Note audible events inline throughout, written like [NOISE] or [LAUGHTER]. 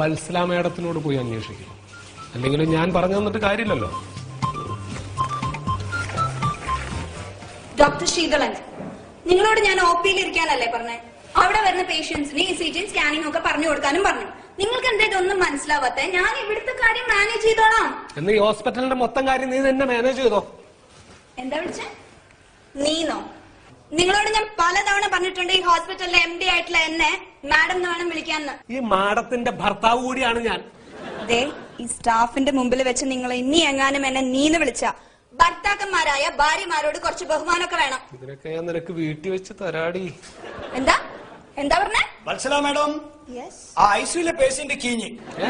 വത്സല മേഡത്തിനോട് പോയി അന്വേഷിക്കും. അല്ലെങ്കിൽ ഞാൻ പറഞ്ഞു തന്നിട്ട് കാര്യമില്ലല്ലോ. ഡോക്ടർ ശീതളൻ നിങ്ങളോട് ഞാൻ ഒ പിയിൽ ഇരിക്കാനല്ലേ പറഞ്ഞേ? അവിടെ വരുന്ന പേഷ്യൻസിന് ഇ സി സ്കാനിങ് ഒക്കെ പറഞ്ഞു കൊടുക്കാനും പറഞ്ഞു. നിങ്ങൾക്ക് എന്താ ഇതൊന്നും മനസ്സിലാവാത്ത ഞാൻ ഇവിടുത്തെ കാര്യം മാനേജ് ചെയ്തോളാം. എന്ന് ഈ ഹോസ്പിറ്റലിന്റെ മൊത്തം കാര്യം നീ തന്നെ മാനേജ് ചെയ്തോ? എന്താ വിളിച്ചേ? നീനോ നിങ്ങളോട് ഞാൻ പലതവണ പറഞ്ഞിട്ടുണ്ട് ഈ ഹോസ്പിറ്റലിലെ എം ഡി ആയിട്ടുള്ള എന്നെ മാഡം വേണം വിളിക്കാന്ന് ഈ മാഡത്തിന്റെ ഭർത്താവ് കൂടിയാണ് ഞാൻ. ദേ ഈ സ്റ്റാഫിന്റെ മുമ്പിൽ വെച്ച് നിങ്ങൾ ഇനി എങ്ങാനും എന്നെ നീന്ന് വിളിച്ച. ഭർത്താക്കന്മാരായ ഭാര്യമാരോട് കുറച്ച് ബഹുമാനമൊക്കെ വേണം. ഇതിനൊക്കെ ഞാൻ നിനക്ക് വീട്ടിൽ വെച്ച് തരാടി. എന്താ? എന്താ പറഞ്ഞേ? വത്സല മാഡം. യെസ് ആ ഐസിയിലെ പേഷ്യന്റ് കീഞ്ഞ്. ഏ?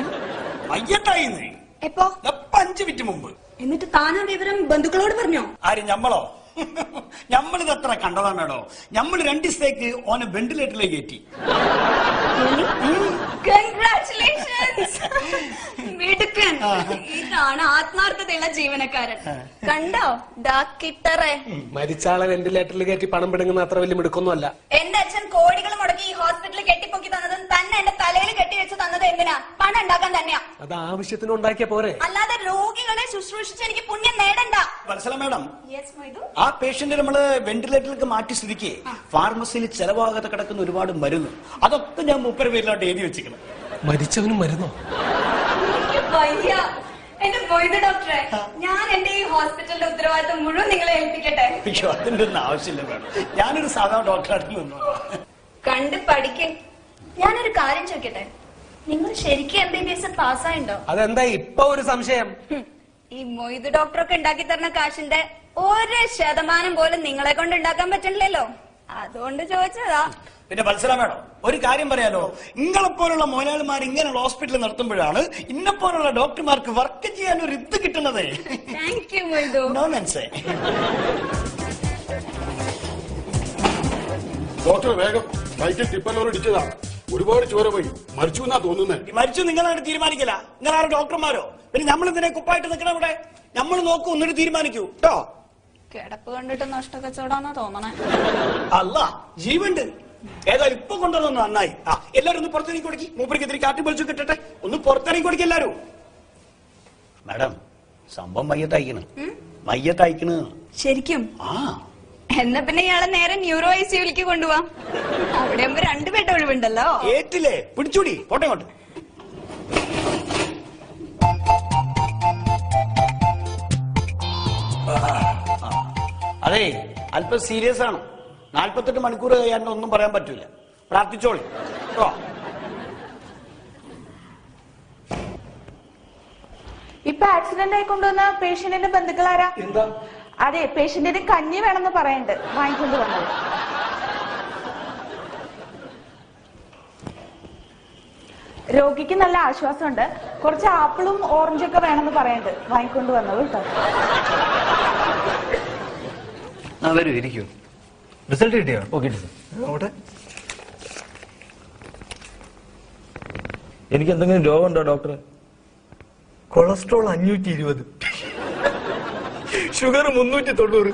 മയ്യത്തായിന്ന് എപ്പോ? അഞ്ചു മിനിറ്റ് മുമ്പ്. എന്നിട്ട് താനാ വിവരം ബന്ധുക്കളോട് പറഞ്ഞോ? ആര് ഞമ്മളോ? [LAUGHS] ഞമ്മളിത് എത്ര കണ്ടതാ മേഡോ ഞമ്മൾ രണ്ട് ദിവസത്തേക്ക് ഓനെ വെന്റിലേറ്ററിലേക്ക് കയറ്റി. [LAUGHS] മിടുക്കൻ. ഇതാണ് ആത്മാർത്ഥതയുള്ള ജീവനക്കാരൻ. കണ്ടോ? മരിച്ചാളെ വെന്റിലേറ്ററിൽ കയറ്റി പണം പിടുങ്ങുന്ന അത്ര വലിയ എന്റെ അച്ഛൻ കോടികൾ മുടക്കി ഈ ഹോസ്പിറ്റലിൽ കെട്ടിപ്പൊക്കി തന്നതും തന്നെ എന്റെ തലയിൽ കെട്ടിവെച്ച് തന്നത് എന്തിനാ? പണം ഉണ്ടാക്കാൻ തന്നെയാ. അത് ആവശ്യത്തിന് ഉണ്ടാക്കിയ പോരെ. അല്ലാതെ രോഗികളെ ശുശ്രൂഷിച്ച് എനിക്ക് പുണ്യം നേടണ്ട. വത്സല മാഡം? ആ പേഷ്യന്റ് നമ്മൾ വെന്റിലേറ്ററിലേക്ക് മാറ്റി സ്ഥിതിക്ക് ഫാർമസിയിൽ ചെലവാകാതെ കിടക്കുന്ന ഒരുപാട് മരുന്ന്. അതൊക്കെ ഞാൻ മുപ്പര പേരിലോട്ട് എഴുതി വെച്ചിരിക്കണം മരിച്ചവനും മരുന്നോ. എന്റെ ഡോക്ടറെ ഞാൻ എന്റെ ഈ ഹോസ്പിറ്റലിന്റെ ഉത്തരവാദിത്തം മുഴുവൻ നിങ്ങളെ ഏൽപ്പിക്കട്ടെ? അയ്യോ അതിന്റെ ഒന്നും ആവശ്യമില്ല മേഡം. ഞാനൊരു സാധാരണ ഡോക്ടറായിട്ട് നിന്നു കണ്ട് പഠിക്ക്. ഞാനൊരു കാര്യം ചോദിക്കട്ടെ? നിങ്ങൾ ശരിക്കും എം ബി ബി എസ് പാസ്സായിണ്ടോ? അതെന്താ ഇപ്പൊ ഒരു സംശയം? ഈ മൊയ്ത് ഡോക്ടറൊക്കെ ഉണ്ടാക്കി തരുന്ന കാശിന്റെ ഒരു ശതമാനം പോലും നിങ്ങളെ കൊണ്ട് ഉണ്ടാക്കാൻ പറ്റണില്ലല്ലോ. അതുകൊണ്ട് ചോദിച്ചതാ. പിന്നെ മത്സരം വേണം ഒരു കാര്യം പറയാലോ. നിങ്ങളെ പോലുള്ള മോലാളിമാർ ഇങ്ങനെയുള്ള ഹോസ്പിറ്റൽ നടത്തുമ്പോഴാണ് ഇന്നെപ്പോലുള്ള ഡോക്ടർമാർക്ക് വർക്ക് ചെയ്യാൻ ഒരു ഇത് കിട്ടുന്നത്. താങ്ക് യു മൊയ്തു നോ മെൻസേ ഡോക്ടർ വേഗം ബൈക്കിൽ ടിപ്പലോർ ഇടിച്ചതാ. ഒരുപാട് ചോര പോയി മരിച്ചു എന്നാ തോന്നുന്നത് മരിച്ചു നിങ്ങളാണ് തീരുമാനിക്കില്ല. നിങ്ങളാണ് ഡോക്ടർമാരോ? പിന്നെ നമ്മൾ ഇതിനെ കുപ്പായിട്ട് നിൽക്കണം ഇവിടെ നമ്മൾ നോക്കൂ എന്നിട്ട് തീരുമാനിക്കൂ. കേട്ടോ കിടപ്പ് കണ്ടിട്ട് നഷ്ടക്കച്ചവടാന്നാ തോന്നണേ. അല്ല ജീവണ്ട് ഏതായാലും ഇപ്പൊ കൊണ്ടുവന്നു നന്നായി. ആ എല്ലാരും ഒന്ന് പുറത്തിറങ്ങി കൊടുക്കി. മൂപ്പർക്ക് ഇത്തിരി കാറ്റ് പൊളിച്ചു കിട്ടട്ടെ ഒന്ന് പുറത്തിറങ്ങി കൊടുക്കി എല്ലാരും മാഡം സംഭവം മയ്യത്തയക്കണ്. മയ്യത്തയക്കണ്. ശരിക്കും? ആ. എന്നാ പിന്നെ ഇയാളെ നേരെ ന്യൂറോ ഐ സിയുലേക്ക് കൊണ്ടുപോവാം അവിടെ ആകുമ്പോ രണ്ടു ബെഡ് ഒഴിവുണ്ടല്ലോ. ഏറ്റില്ലേ? പിടിച്ചൂടി. പോട്ടെ. അതെ അല്പം സീരിയസ് ആണ്. നാൽപ്പത്തെട്ട് മണിക്കൂർ കഴിയാണ്ട് ഒന്നും പറയാൻ പറ്റൂല പ്രാർത്ഥിച്ചോളി. കേട്ടോ ഇപ്പൊ ആക്സിഡന്റ് ആയി കൊണ്ടുവന്ന പേഷ്യന്റിന്റെ ബന്ധുക്കളാരാ? എന്താ? അതെ പേഷ്യന്റിന് കഞ്ഞി വേണമെന്ന് പറയണ്ട്. വാങ്ങിക്കൊണ്ട് വന്നത് രോഗിക്ക് നല്ല ആശ്വാസമുണ്ട്. കുറച്ച് ആപ്പിളും ഓറഞ്ചും ഒക്കെ വേണമെന്ന് പറയണ്ട്. വാങ്ങിക്കൊണ്ട് വന്നത് കേട്ടോ. വരൂ ഇരിക്കൂ. റിസൾട്ട് കിട്ടിയോ? ഓക്കെ എനിക്ക് എന്തെങ്കിലും രോഗമുണ്ടോ ഡോക്ടർ കൊളസ്ട്രോൾ അഞ്ഞൂറ്റി ഇരുപത്. ഷുഗർ മുന്നൂറ്റി തൊണ്ണൂറ്.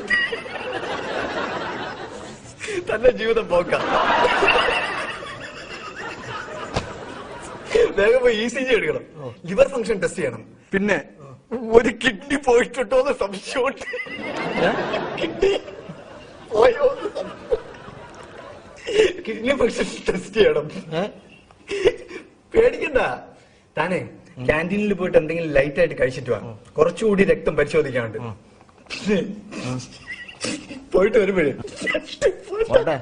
തന്റെ ജീവിതം പോക്ക. വേഗം പോയി ഇ സി ജി എടുക്കണം. ലിവർ ഫംഗ്ഷൻ ടെസ്റ്റ് ചെയ്യണം. പിന്നെ? ഒരു കിഡ്നി പോയിട്ടുണ്ടോ എന്ന് സംശയമുണ്ട്. കിഡ്നി പോയോ? സംശയം. കിഡ്നി ഫംഗ്ഷൻ ടെസ്റ്റ് ചെയ്യണം. പേടിക്കണ്ട. താനേ ക്യാന്റീനിൽ പോയിട്ട് എന്തെങ്കിലും ലൈറ്റ് ആയിട്ട് കഴിച്ചിട്ട് വാ. കുറച്ചുകൂടി രക്തം പരിശോധിക്കാനുണ്ട്. പിന്നെ പോയിട്ട് വരുമ്പോഴേ. പോട്ടെ.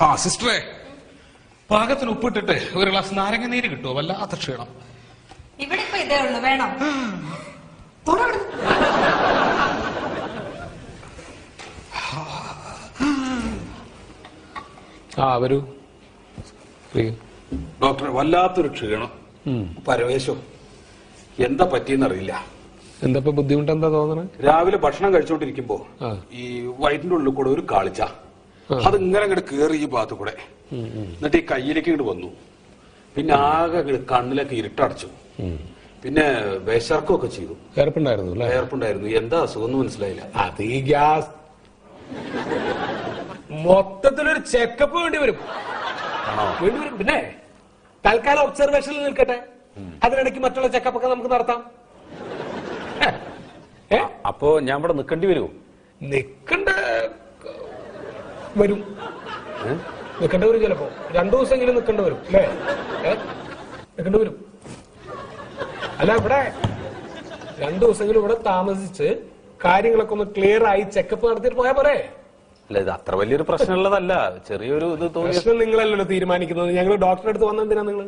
ആ സിസ്റ്ററെ പാകത്തിന് ഉപ്പിട്ടിട്ട് ഒരു ഗ്ലാസ് നാരങ്ങ നീര് കിട്ടുമോ വല്ലാത്ത ക്ഷീണം. ഇവിടെ ഇപ്പൊ ഇതേ ഉള്ളു വേണം? ആ വരൂ. ഡോക്ടർ വല്ലാത്തൊരു ക്ഷീണം. പരവേശം. എന്താ പറ്റിയെന്നറിയില്ല. എന്താ ബുദ്ധിമുട്ട് എന്താ തോന്നണേ? രാവിലെ ഭക്ഷണം കഴിച്ചോണ്ടിരിക്കുമ്പോ ഈ വയറ്റിന്റെ ഉള്ളിൽ കൂടെ ഒരു കാളിച്ച. അത് ഇങ്ങനെ അങ്ങോട്ട് കേറി ഈ ഭാഗത്ത് കൂടെ. എന്നിട്ട് ഈ കയ്യിലേക്ക് ഇങ്ങോട്ട് വന്നു. പിന്നെ ആകെ കണ്ണിലൊക്കെ ഇരുട്ടടച്ചു. പിന്നെ വിശർക്കൊക്കെ ചെയ്തു. വേർപ്പുണ്ടായിരുന്നു അല്ലേ? എന്താ അസുഖം ഒന്നും മനസ്സിലായില്ല. അത് ഈ ഗ്യാസ്. മൊത്തത്തിലൊരു ചെക്കപ്പ് വേണ്ടി വരും. വേണ്ടി വരും. പിന്നെ തൽക്കാലം ഒബ്സർവേഷനിൽ നിൽക്കട്ടെ. അതിനിടയ്ക്ക് മറ്റുള്ള ചെക്കപ്പ് ഒക്കെ നമുക്ക് നടത്താം. അപ്പോ ഞാൻ ഇവിടെ നിൽക്കേണ്ടി വരുമോ നിൽക്കണ്ട വരും. നിക്കണ്ട വരും ചിലപ്പോ. രണ്ടു ദിവസമെങ്കിലും നിക്കണ്ട വരും. അല്ലേ? ഏ? വരും. അല്ല ഇവിടെ രണ്ടു ദിവസമെങ്കിലും ഇവിടെ താമസിച്ച് കാര്യങ്ങളൊക്കെ ഒന്ന് ക്ലിയർ ആയി ചെക്കപ്പ് നടത്തിയിട്ട് പോയാ പോരെ? അല്ല ഇത് അത്ര വലിയൊരു പ്രശ്നമുള്ളതല്ല. ചെറിയൊരു ഇത് തോന്നി പ്രശ്നം നിങ്ങളല്ലല്ലോ തീരുമാനിക്കുന്നത്. ഞങ്ങൾ ഡോക്ടറെ അടുത്ത് വന്നെന്തിനാ നിങ്ങൾ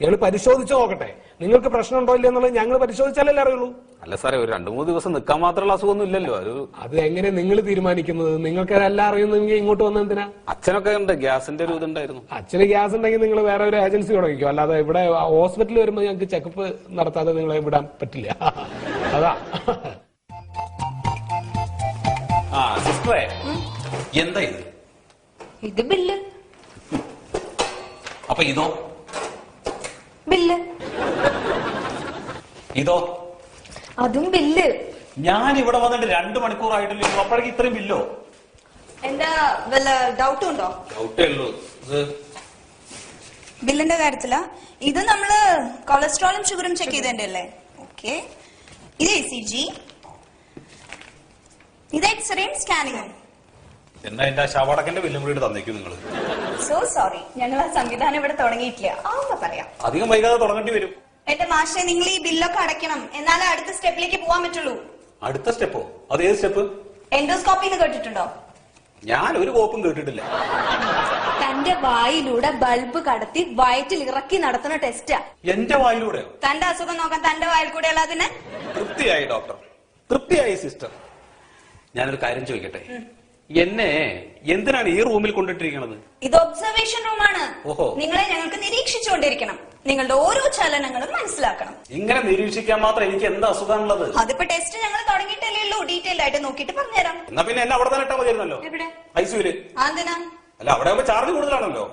ഞങ്ങൾ പരിശോധിച്ച് നോക്കട്ടെ. നിങ്ങൾക്ക് പ്രശ്നമുണ്ടോ ഇല്ല എന്നുള്ളത് ഞങ്ങൾ പരിശോധിച്ചാലല്ലേ അറിയുള്ളൂ? അല്ല സാറേ ഒരു രണ്ടു മൂന്ന് ദിവസം നിൽക്കാൻ മാത്രമുള്ള അസുഖമൊന്നും ഇല്ലല്ലോ. അത് അത് എങ്ങനെ നിങ്ങൾ തീരുമാനിക്കുന്നത്? നിങ്ങൾക്ക് എല്ലാം അറിയുന്നെങ്കിൽ ഇങ്ങോട്ട് വന്ന എന്തിനാ? അച്ഛനൊക്കെ ഉണ്ട് ഗ്യാസിന്റെ ഒരു ഇതുണ്ടായിരുന്നു. അച്ഛന് ഗ്യാസ് ഉണ്ടെങ്കിൽ നിങ്ങൾ വേറെ ഒരു ഏജൻസി തുടങ്ങിക്കോ. അല്ലാതെ ഇവിടെ ഹോസ്പിറ്റലിൽ വരുമ്പോൾ ഞങ്ങൾക്ക് ചെക്കപ്പ് നടത്താതെ നിങ്ങളെ വിടാൻ പറ്റില്ല. അതാ. ആ സിസ്റ്ററെ എന്താ ഇത്? ഇത് ബില്ല്. അപ്പൊ ഇതോ? ബില്ല്. ഇതോ? അതും ബില്ല്. ഞാൻ ഇവിടെ വന്നിട്ട് രണ്ടു മണിക്കൂറായിട്ടില്ല അപ്പോഴേക്ക് ഇത്രയും ബില്ലോ? എന്താ വല്ല ഡൗട്ട് ഉണ്ടോ ഡൗട്ടേ ഉള്ളൂ. ഇത് ബില്ലിന്റെ കാര്യത്തിലാ? ഇത് നമ്മൾ കൊളസ്ട്രോളും ഷുഗറും ചെക്ക് ചെയ്തതിന്റെ അല്ലേ ഓക്കെ. ഇത് എ സി ജി ഇത് എക്സ്റേയും സ്കാനിങ്ങും എന്നാ എന്റെ ശവടക്കന്റെ ബില്ലും കൂടി തന്നേക്കും നിങ്ങൾ സോ സോറി ഞങ്ങൾ ആ സംവിധാനം ഇവിടെ തുടങ്ങിയിട്ടില്ല. ആവുമ്പോ പറയാം. അധികം വൈകാതെ തുടങ്ങേണ്ടി വരും. എന്റെ മാഷെ നിങ്ങൾ ഈ ബില്ലൊക്കെ അടയ്ക്കണം. എന്നാലേ അടുത്ത സ്റ്റെപ്പിലേക്ക് പോകാൻ പറ്റുള്ളൂ. അടുത്ത സ്റ്റെപ്പോ? അത് ഏത് സ്റ്റെപ്പ്? എൻഡോസ്കോപ്പി എന്ന് കേട്ടിട്ടുണ്ടോ? ഞാൻ ഒരു കോപ്പും കേട്ടിട്ടില്ല. തന്റെ വായിലൂടെ ബൾബ് കടത്തി വയറ്റിൽ ഇറക്കി നടത്തുന്ന ടെസ്റ്റാ. എന്റെ വായിലൂടെ തന്റെ അസുഖം നോക്കാൻ തന്റെ വായിൽ കൂടെ ഉള്ളതിന് തൃപ്തിയായി ഡോക്ടർ. തൃപ്തിയായി സിസ്റ്റർ. ഞാനൊരു കാര്യം ചോദിക്കട്ടെ? എന്നെ എന്തിനാണ് ഈ റൂമിൽ കൊണ്ടിട്ടിരിക്കുന്നത് ഇത് ഒബ്സർവേഷൻ റൂമാണ് ഓഹോ. നിങ്ങളെ ഞങ്ങൾക്ക് നിരീക്ഷിച്ചുകൊണ്ടിരിക്കണം. നിങ്ങളുടെ ഓരോ ചലനങ്ങളും മനസ്സിലാക്കണം. ഇങ്ങനെ നിരീക്ഷിക്കാൻ മാത്രം എനിക്ക് എന്താ അസുഖമുള്ളത്? അതിപ്പോ ടെസ്റ്റ് ഞങ്ങൾ തുടങ്ങിയിട്ടല്ലേ ഉള്ളൂ. ഡീറ്റെയിൽ ആയിട്ട് നോക്കിയിട്ട് പറഞ്ഞുതരാം. എന്നാ പിന്നെ എന്നെ അവിടെ തന്നെ ഇട്ടാ മതിയായിരുന്നല്ലോ? എവിടെ? ഐസിയുൽ ആന്തിനാ അല്ല അവിടെ ആകുമ്പോ ചാർജ് കൂടുതലാണല്ലോ.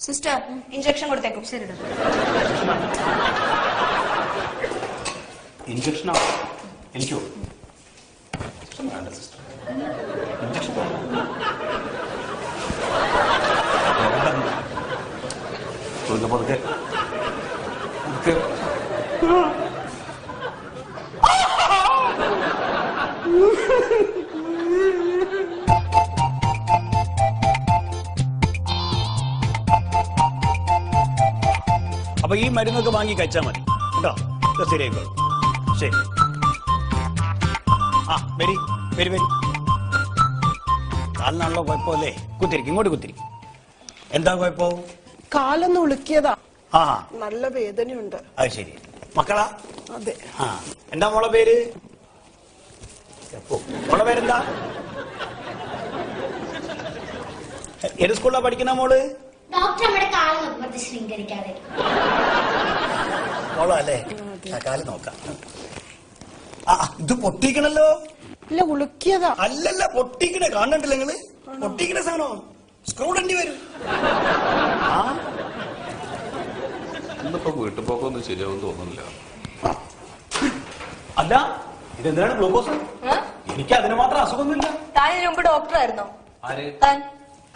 സിസ്റ്റർ ഇഞ്ചക്ഷൻ കൊടുത്തേക്കും. ശരി ഇഞ്ചക്ഷനാ എനിക്കോ? അപ്പൊ ഈ മരുന്നൊക്കെ വാങ്ങി കഴിച്ചാൽ മതി. കേട്ടോ? ശരിയായിക്കോളും. ശരി. ആ വരി വരി വരി. കാലിനാണല്ലോ കുഴപ്പമല്ലേ? കുത്തിരിക്കും ഇങ്ങോട്ട് കുത്തിരിക്കും. എന്താ കുഴപ്പം? കാലൊന്ന് ഉളുക്കിയതാ. ആ. നല്ല വേദനയുണ്ട്. അത് ശരി. മക്കളാ? അതെ. ആ. എന്താ മോളെ പേര്? മോളെ പേരെന്താ? ഏത് സ്കൂളിലാ പഠിക്കുന്ന മോൾ? ഡോക്ടർ നമ്മുടെ കാൽ നിർബന്ധി ശൃംഖരിക്കാതെ മോളോ ആ, കാൽ നോക്കാം. ആ ഇത് പൊട്ടിക്കണല്ലോ. ഇല്ല ഉളുക്കിയതാ. അല്ലല്ല പൊട്ടിക്കണ കാണണ്ടില്ല നിങ്ങൾ? പൊട്ടിക്കണ സാധനം? സ്ക്രൂ ഇടേണ്ടി വരും. ആ? ഇന്നിപ്പോ വീട്ടിൽ പോക്കൊന്നും ശരിയാവും തോന്നുന്നില്ല. അല്ല ഇതെന്താണ് ഗ്ലൂക്കോസ്? എനിക്ക് അതിന് മാത്രം അസുഖമൊന്നുമില്ല. താൻ ഇതിനു മുമ്പ് ഡോക്ടർ ആയിരുന്നോ ആര്? താൻ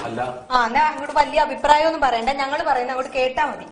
അല്ല. ആ അങ്ങോട്ട് വലിയ അഭിപ്രായം ഒന്നും പറയണ്ട. ഞങ്ങൾ പറയുന്ന അങ്ങോട്ട് കേട്ടാ മതി.